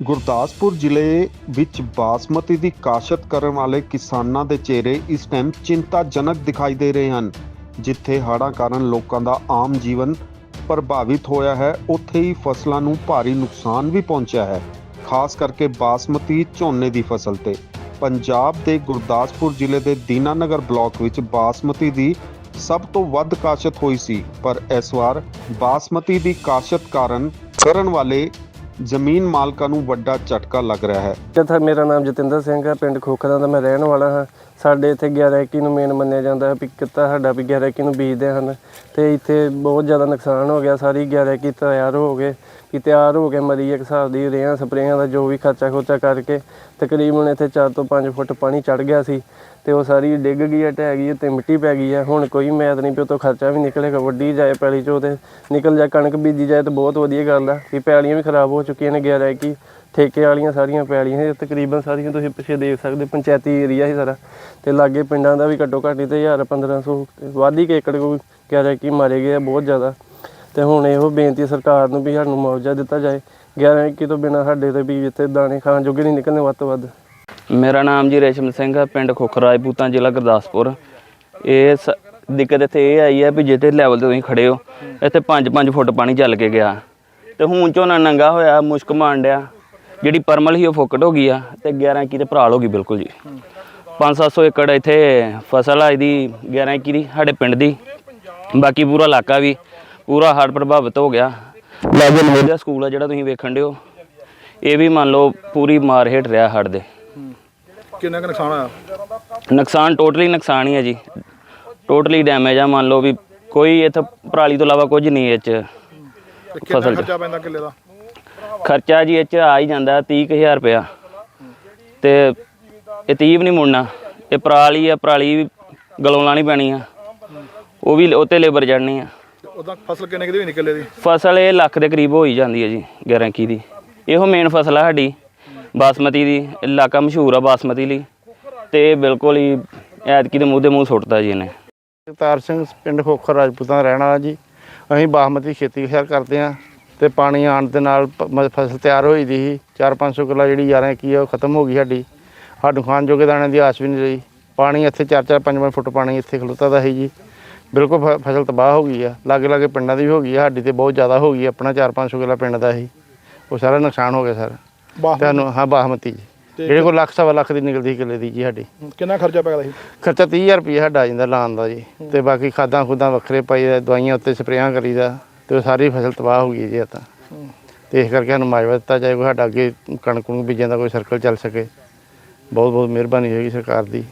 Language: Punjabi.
ਗੁਰਦਾਸਪੁਰ ਜ਼ਿਲ੍ਹੇ ਵਿੱਚ ਬਾਸਮਤੀ ਦੀ ਕਾਸ਼ਤ ਕਰਨ ਵਾਲੇ ਕਿਸਾਨਾਂ ਦੇ ਚਿਹਰੇ ਇਸ ਟਾਈਮ ਚਿੰਤਾਜਨਕ ਦਿਖਾਈ ਦੇ ਰਹੇ ਹਨ, ਜਿੱਥੇ ਹੜ੍ਹਾਂ ਕਾਰਨ ਲੋਕਾਂ ਦਾ ਆਮ ਜੀਵਨ ਪ੍ਰਭਾਵਿਤ ਹੋਇਆ ਹੈ, ਉੱਥੇ ਹੀ ਫਸਲਾਂ ਨੂੰ ਭਾਰੀ ਨੁਕਸਾਨ ਵੀ ਪਹੁੰਚਿਆ ਹੈ, ਖਾਸ ਕਰਕੇ ਬਾਸਮਤੀ ਝੋਨੇ ਦੀ ਫਸਲ ਤੇ। ਪੰਜਾਬ ਦੇ ਗੁਰਦਾਸਪੁਰ ਜ਼ਿਲ੍ਹੇ ਦੇ ਦੀਨਾਨਗਰ ਬਲਾਕ ਵਿੱਚ ਬਾਸਮਤੀ ਦੀ ਸਭ ਤੋਂ ਵੱਧ ਕਾਸ਼ਤ ਹੋਈ ਸੀ, ਪਰ ਇਸ ਵਾਰ ਬਾਸਮਤੀ ਦੀ ਕਾਸ਼ਤ ਕਾਰਨ ਕਰਨ ਵਾਲੇ ਜ਼ਮੀਨ ਮਾਲਕਾਂ ਨੂੰ ਵੱਡਾ ਝਟਕਾ ਲੱਗ ਰਿਹਾ ਹੈ। ਜਿੱਥੇ ਮੇਰਾ ਨਾਮ ਜਤਿੰਦਰ ਸਿੰਘ ਹੈ, ਪਿੰਡ ਖੋਖਰਾਂ ਦਾ ਮੈਂ ਰਹਿਣ ਵਾਲਾ ਹਾਂ। ਸਾਡੇ ਇੱਥੇ 11 ਇੱਕੀ ਨੂੰ ਮੇਨ ਮੰਨਿਆ ਜਾਂਦਾ ਹੈ ਵੀ ਕਿੱਤਾ ਸਾਡਾ ਵੀ 11 ਇੱਕੀ ਨੂੰ ਬੀਜਦੇ ਹਨ। ਤੇ ਇੱਥੇ ਬਹੁਤ ਜ਼ਿਆਦਾ ਨੁਕਸਾਨ ਹੋ ਗਿਆ, ਸਾਰੀ 11 ਇੱਕੀ ਤਿਆਰ ਹੋ ਗਏ। ਕਿ ਤਿਆਰ ਹੋ ਕੇ ਮਰੀ ਇੱਕ ਹਿਸਾਬ ਦੀ ਰੇਹਾਂ ਸਪਰੇਆਂ ਦਾ ਜੋ ਵੀ ਖਰਚਾ ਖੋਚਾ ਕਰਕੇ ਤਕਰੀਬਨ ਇੱਥੇ 4 ਤੋਂ 5 ਫੁੱਟ ਪਾਣੀ ਚੜ ਗਿਆ ਸੀ ਤੇ ਉਹ ਸਾਰੀ ਡਿੱਗ ਗਈ ਹੈ, ਢਹਿ ਗਈ ਹੈ ਤੇ ਮਿੱਟੀ ਪੈ ਗਈ ਹੈ। ਹੁਣ ਕੋਈ ਮੈਦ ਨਹੀਂ ਪਿਓ ਤੋਂ ਖਰਚਾ ਵੀ ਨਿਕਲੇਗਾ ਵੱਡੀ ਜਾਏ ਪੈਲੀ ਚੋਂ ਤੇ ਨਿਕਲ ਜਾ ਕਣਕ ਬੀਜੀ ਜਾਏ ਤਾਂ ਬਹੁਤ ਵਧੀਆ ਗੱਲ ਆ ਕਿ ਪੈਲੀਆਂ ਵੀ ਖਰਾਬ ਹੋ ਚੁੱਕੀਆਂ ਨੇ 11 ਇੱਕੀ ਠੇਕੇ ਵਾਲੀਆਂ ਸਾਰੀਆਂ ਪੈਲੀਆਂ ਇਹ ਤਕਰੀਬਨ ਸਾਰੀਆਂ ਤੁਸੀਂ ਪਿੱਛੇ ਦੇਖ ਸਕਦੇ, ਪੰਚਾਇਤੀ ਏਰੀਆ ਹੀ ਸਾਰਾ ਤੇ ਲਾਗੇ ਪਿੰਡਾਂ ਦਾ ਵੀ ਘੱਟੋ ਘੱਟ ਹੀ ਤੇ 1000 1500 ਵਾਧੀ ਕੇ ਏਕੜ ਕੋਈ ਕਹਿ ਰਿਹਾ ਕਿ ਮਾਰੇ ਗਏ ਆ, ਬਹੁਤ ਜ਼ਿਆਦਾ। ਤੇ ਹੁਣ ਇਹੋ ਬੇਨਤੀ ਸਰਕਾਰ ਨੂੰ ਵੀ ਸਾਨੂੰ ਮੁਆਵਜ਼ਾ ਦਿੱਤਾ ਜਾਏ। 11 ਇੱਕੀ ਤੋਂ ਬਿਨਾ ਸਾਡੇ ਤੇ ਵੀ ਇੱਥੇ ਦਾਣੇ ਖਾਣ ਜੋਗੇ ਨਹੀਂ ਨਿਕਲਣੇ ਵੱਧ ਤੋਂ ਵੱਧ। ਮੇਰਾ ਨਾਮ ਜੀ ਰੇਸ਼ਮ ਸਿੰਘ ਆ, ਪਿੰਡ ਖੋਖਰਾਜਪੂਤਾਂ ਜ਼ਿਲ੍ਹਾ ਗੁਰਦਾਸਪੁਰ। ਇਹ ਸ- ਦਿੱਕਤ ਇੱਥੇ ਇਹ ਆਈ ਹੈ ਵੀ ਜਿੱਥੇ ਲੈਵਲ ਤੇ ਤੁਸੀਂ ਖੜੇ ਹੋ, ਇੱਥੇ 5-5 ਫੁੱਟ ਪਾਣੀ ਚੱਲ ਕੇ ਗਿਆ। ਤੇ ਹੁਣ ਝੋਨਾ ਨੰਗਾ ਹੋਇਆ, ਮੁਸ਼ਕ ਮਾਂਡਿਆ ਜਿਹੜੀ ਪਰਮਲ ਸੀ ਉਹ ਫੁੱਕਟ ਹੋ ਗਈ ਆ ਤੇ 11 ਕੀ ਤੇ ਭਰਾਲ ਹੋ ਗਈ ਬਿਲਕੁਲ ਜੀ। 5-700 ਏਕੜ ਇੱਥੇ ਫਸਲ ਆ ਇਹਦੀ 11 ਕੀ ਦੀ, ਸਾਡੇ ਪਿੰਡ ਦੀ। ਬਾਕੀ ਪੂਰਾ ਇਲਾਕਾ ਵੀ। ਪੂਰਾ ਹੜ੍ਹ ਪ੍ਰਭਾਵਿਤ ਹੋ ਗਿਆ। ਲਾਗੇ ਨਵੋਦਿਆ ਸਕੂਲ ਆ ਜਿਹੜਾ ਤੁਸੀਂ ਵੇਖਣ ਦਿਓ ਇਹ ਵੀ ਮੰਨ ਲਓ ਪੂਰੀ ਮਾਰ ਹੇਠ ਰਿਹਾ ਹੜ੍ਹ ਦੇ। ਕਿੰਨਾ ਕੁ ਨੁਕਸਾਨ ਆਇਆ ਨੁਕਸਾਨ ਟੋਟਲੀ ਨੁਕਸਾਨ ਹੀ ਹੈ ਜੀ। ਟੋਟਲੀ ਡੈਮੇਜ ਆ ਮੰਨ ਲਓ ਵੀ ਕੋਈ ਇੱਥੇ ਪਰਾਲੀ ਤੋਂ ਇਲਾਵਾ ਕੁਝ ਨਹੀਂ ਇਹ ਚ ਤੇ ਕਿੰਨਾ ਫਸਲ 'ਚ। ਖਰਚਾ ਪੈਂਦਾ ਕਿੱਲੇ ਦਾ? ਖਰਚਾ ਜੀ ਇਹ ਚ ਆ ਹੀ ਜਾਂਦਾ 30000 ਰੁਪਇਆ। ਤੇ ਇਹ 30 ਵੀ ਨਹੀਂ ਮੁੜਨਾ। ਇਹ ਪਰਾਲੀ ਆ ਪਰਾਲੀ ਵੀ ਗਲੋਂ ਲਾਣੀ ਪੈਣੀ ਆ। ਉਹ ਵੀ ਉੱਤੇ ਲੇਬਰ ਚੜਨੀ ਆ। ਤੇ ਉਦਾਂ ਫਸਲ ਕਿੰਨੇ ਕਿਤੇ ਵੀ ਨਿਕਲੇ ਦੀ? ਫਸਲ ਇਹ ਲੱਖ ਦੇ ਕਰੀਬ ਹੋ ਹੀ ਜਾਂਦੀ ਹੈ ਜੀ 11 ਕੀ ਦੀ। ਇਹੋ ਮੇਨ ਫਸਲ ਆ ਸਾਡੀ ਬਾਸਮਤੀ ਦੀ ਇਲਾਕਾ ਮਸ਼ਹੂਰ ਆ ਬਾਸਮਤੀ ਲਈ। ਤੇ ਇਹ ਬਿਲਕੁਲ ਹੀ ਐਤਕੀ ਦੇ ਮੂੰਹ ਦੇ ਮੂੰਹ ਸੁੱਟਦਾ ਜੀ ਇਹਨੇ। ਜਗਤਾਰ ਸਿੰਘ ਪਿੰਡ ਖੋਖਰ ਰਾਜਪੂਤਾਂ ਦਾ ਰਹਿਣ ਵਾਲਾ ਜੀ। ਅਸੀਂ ਬਾਸਮਤੀ ਖੇਤੀ ਖਿਆਰ ਕਰਦੇ ਹਾਂ ਤੇ ਪਾਣੀ ਆਉਣ ਦੇ ਨਾਲ ਪ- ਮ- ਫਸਲ ਤਿਆਰ ਹੋਈ ਦੀ ਸੀ। 4-500 ਕਿੱਲਾ ਜਿਹੜੀ 11 ਕੀ ਆ ਉਹ ਖਤਮ ਹੋ ਗਈ ਸਾਡੀ। ਸਾਨੂੰ ਖਾਣ ਜੋਗੇ ਦਾਣੇ ਦੀ ਆਸ ਵੀ ਨਹੀਂ ਰਹੀ। ਪਾਣੀ ਇੱਥੇ 4-4 5-5 ਫੁੱਟ ਪਾਣੀ ਇੱਥੇ ਖਲੋਤਾ ਦਾ ਹੈ ਜੀ। ਬਿਲਕੁਲ ਫ- ਫਸਲ ਤਬਾਹ ਹੋ ਗਈ ਆ। ਲਾਗੇ ਲਾਗੇ ਪਿੰਡਾਂ ਦੀ ਵੀ ਹੋ ਗਈ ਆ। ਸਾਡੀ ਤੇ ਬਹੁਤ ਜ਼ਿਆਦਾ ਹੋ ਗਈ ਆ, ਆਪਣਾ 4-500 ਕਿੱਲਾ ਪਿੰਡ ਦਾ ਸੀ। ਉਹ ਸਾਰਾ ਨੁਕਸਾਨ ਹੋ ਗਿਆ ਸਰ। ਤੁਹਾਨੂੰ ਹਾਂ ਬਾਸਮਤੀ ਜੀ। ਜਿਹੜੇ ਕੋਲ ਲੱਖ ਸਵਾ ਲੱਖ ਦੀ ਨਿਕਲਦੀ ਸੀ ਕਿੱਲੇ ਦੀ ਜੀ ਸਾਡੀ। ਕਿੰਨਾ ਖਰਚਾ ਪੈਦਾ ਸੀ? ਖਰਚਾ 30000 ਰੁਪਏ ਸਾਡਾ ਆ ਜਾਂਦਾ ਲਾਉਣ ਦਾ ਜੀ। ਤੇ ਬਾਕੀ ਖਾਦਾਂ ਖੁਦਾਂ ਵੱਖਰੇ ਪਾਈ ਦਾ ਦਵਾਈਆਂ ਉੱਤੇ ਸਪਰੇਆਂ ਕਰੀਦਾ। ਤੇ ਉਹ ਸਾਰੀ ਫਸਲ ਤਬਾਹ ਹੋ ਗਈ ਜੀ ਇਹ ਤਾਂ। ਤੇ ਇਸ ਕਰਕੇ ਸਾਨੂੰ ਮਾਜਵਾ ਦਿੱਤਾ ਜਾਏ ਕੋਈ ਸਾਡਾ ਅੱਗੇ ਕਣਕ ਨੂੰ ਬੀਜਣ ਦਾ ਕੋਈ ਸਰਕਲ ਚੱਲ ਸਕੇ। ਬਹੁਤ ਬਹੁਤ ਮਿਹਰਬਾਨੀ ਹੋਏਗੀ ਸਰਕਾਰ ਦੀ।